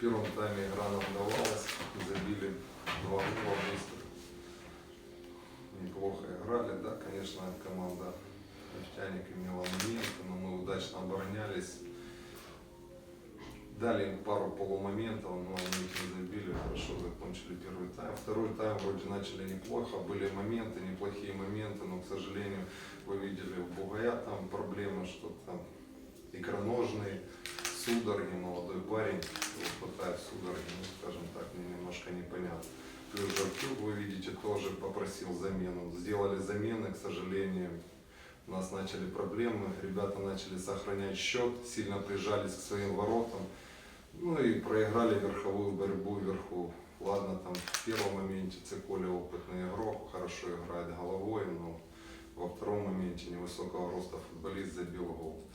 Первом тайме игра нам давалась, забили два гола быстро. Неплохо играли, да, конечно, команда нефтяник имела моменты, но мы удачно оборонялись. Дали им пару полумоментов, но они их не забили, хорошо закончили первый тайм. Второй тайм вроде начали неплохо, были моменты, неплохие моменты, но, к сожалению, вы видели у Бугая там проблемы, что там икроножные, судороги, молодой парень, хватает судороги, ну, скажем так, немножко непонятно. Плюс Жартюк, вы видите, тоже попросил замену. Сделали замены, к сожалению, у нас начали проблемы, ребята начали сохранять счет, сильно прижались к своим воротам, ну и проиграли верховую борьбу вверху. Ладно, там в первом моменте Циколя опытный игрок, хорошо играет головой, но во втором моменте невысокого роста футболист забил гол.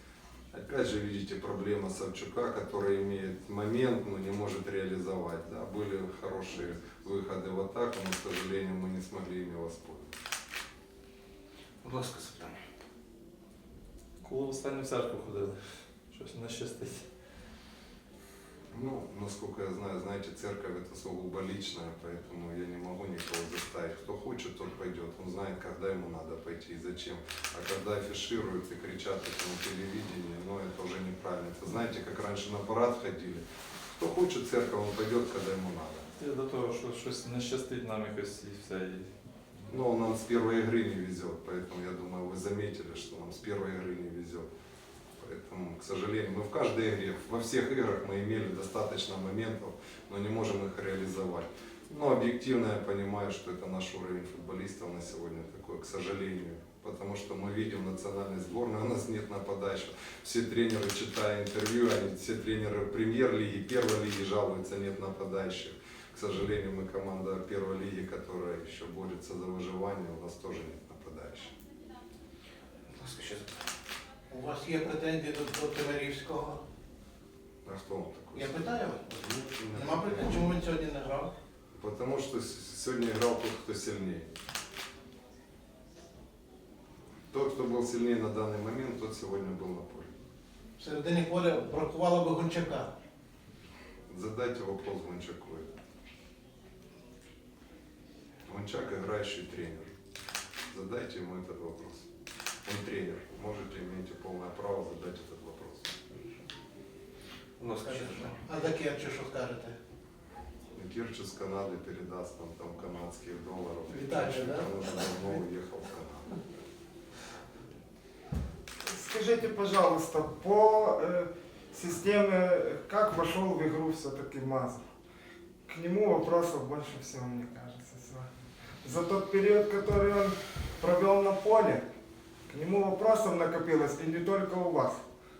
Опять же, видите, проблема Савчука, который имеет момент, но не может реализовать. Да, были хорошие выходы в атаку, но, к сожалению, мы не смогли ими воспользоваться. Будь ласка, запитання. Коли останню в церкву ходили? Щось не щастить. Ну, насколько я знаю, знаете, церковь это сугубо личная, поэтому я не могу никого заставить. Кто хочет, тот пойдет. Он знает, когда ему надо пойти и зачем. А когда афишируют и кричат это на телевидении, ну это уже неправильно. Это знаете, как раньше на парад ходили. Кто хочет церковь, он пойдет, когда ему надо. Я до того, що щось не щастить нам якось і все. І... Но нам с первой игры не везет, поэтому я думаю, вы заметили, что нам с первой игры не везет. Поэтому, к сожалению, мы в каждой игре, во всех играх мы имели достаточно моментов, но не можем их реализовать. Но объективно я понимаю, что это наш уровень футболистов на сегодня такой, к сожалению. Потому что мы видим национальной сборной, у нас нет нападающих. Все тренеры, читая интервью, они, все тренеры премьер-лиги, первой лиги жалуются, нет нападающих. К сожалению, мы команда первой лиги, которая еще борется за выживание, у нас тоже нет нападающих. вас є претензії до, до Тимирівського? А кто он такой? Я питаю вас. Ну, Нема претензій, чому він сьогодні не грав? Потому что с- сегодня играл тот, кто сильнее. Тот, кто был сильнее на данный момент, тот сегодня был на поле. В середині поля бракувало би Гончака. Задайте вопрос Гончаку. Гончак играющий тренер. Задайте ему этот вопрос. Он тренер. Можете, имеете полное Ще запитання. А за Керчі що скажете? Керчь из Канады передаст нам там канадских долларов. Виталий, да? Он уже давно уехал в Канаду. Скажите, пожалуйста, по э, системе, как вошел в игру все-таки Мазур? К нему вопросов больше всего, мне кажется. за- За тот период, который он провел на поле, к нему вопросов накопилось, и не только у вас,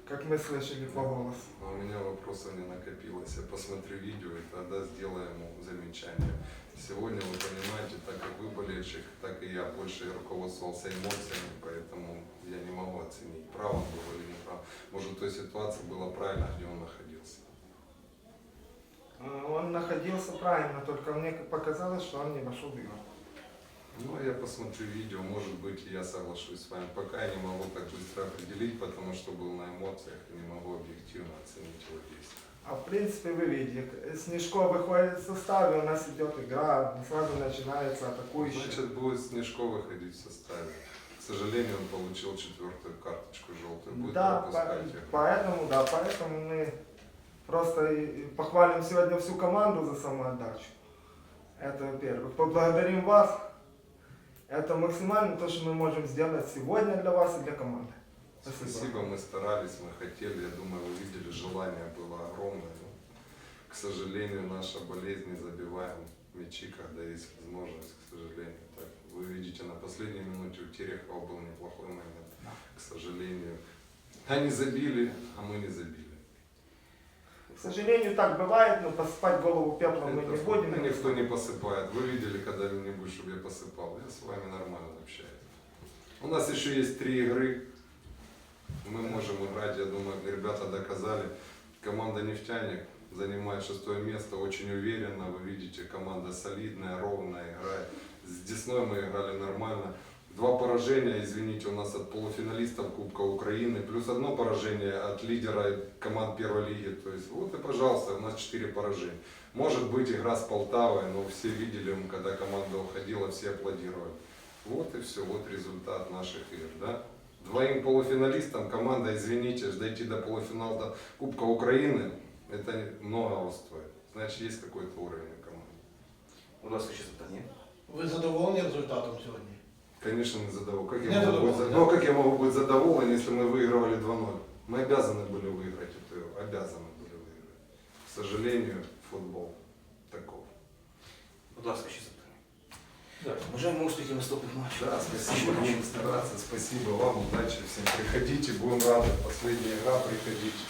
как мы слышали по голосу. Но у меня вопросов не накопилось. Я посмотрю видео и тогда сделаю ему замечание. Сегодня, вы понимаете, так как вы болельщик, так и я больше руководствовался эмоциями, поэтому я не могу оценить, прав он был или не прав. Может, в той ситуации было правильно, где он находился. Э, Он находился правильно, только мне показалось, что он не вошел в игру. Ну, я посмотрю видео, может быть, я соглашусь с вами. Пока я не могу так быстро определить, потому что был на эмоциях и не могу объективно оценить его действия. А в принципе вы видите, Снежко выходит в составе, у нас идет игра, сразу начинается атакующий. Значит, будет Снежко выходить в составе. К сожалению, он получил четвертую карточку желтую. Будет Да, пропускать по- поэтому, да, поэтому мы просто и- и похвалим сегодня всю команду за самоотдачу. Это во-первых. Поблагодарим вас. Это максимально то, что мы можем сделать сегодня для вас и для команды. Спасибо, мы старались, мы хотели, я думаю, вы видели, желание было огромное. но, к сожалению, наша болезнь не забиваем мячи, когда есть возможность, к сожалению. Так, вы видите, на последней минуте у Терехова был неплохой момент. К сожалению, они забили, а мы не забили. К сожалению, так бывает, но посыпать голову пеплом мы не будем. никто не посыпает. Вы видели когда-нибудь, чтобы я посыпал? Я с вами нормально общаюсь. У нас еще есть три игры. Мы можем играть, я думаю, ребята доказали. Команда «Нефтяник» занимает шестое место, очень уверенно. Вы видите, команда солидная, ровная играет. С Десной мы играли нормально. Два поражения, извините, у нас от полуфиналистов Кубка Украины, плюс одно поражение от лидера команд первой лиги. То есть вот и пожалуйста, у нас четыре поражения. Может быть игра с Полтавой, но все видели, когда команда уходила, все аплодировали. Вот и все, вот результат наших игр, да? Двоим полуфиналистам команда, извините, дойти до полуфинала до Кубка Украины, это много стоит. Значит, есть какой-то уровень у команды. Будь ласка, ще запитання. Ви задоволені результатом сьогодні? Конечно, не задоволен. Как я, Не могу быть, задоволен, за- да? ну, как я могу быть задоволен, если мы выигрывали 2-0? Мы обязаны были выиграть эту игру. Обязаны были выиграть. К сожалению, футбол таков. Будь ласка, ще запитання. Дякую. Бажаємо успіхів наступних матчів. Да, спасибо, будем стараться. Спасибо вам, удачи всем. Приходите, будем рады. Последняя игра, приходите.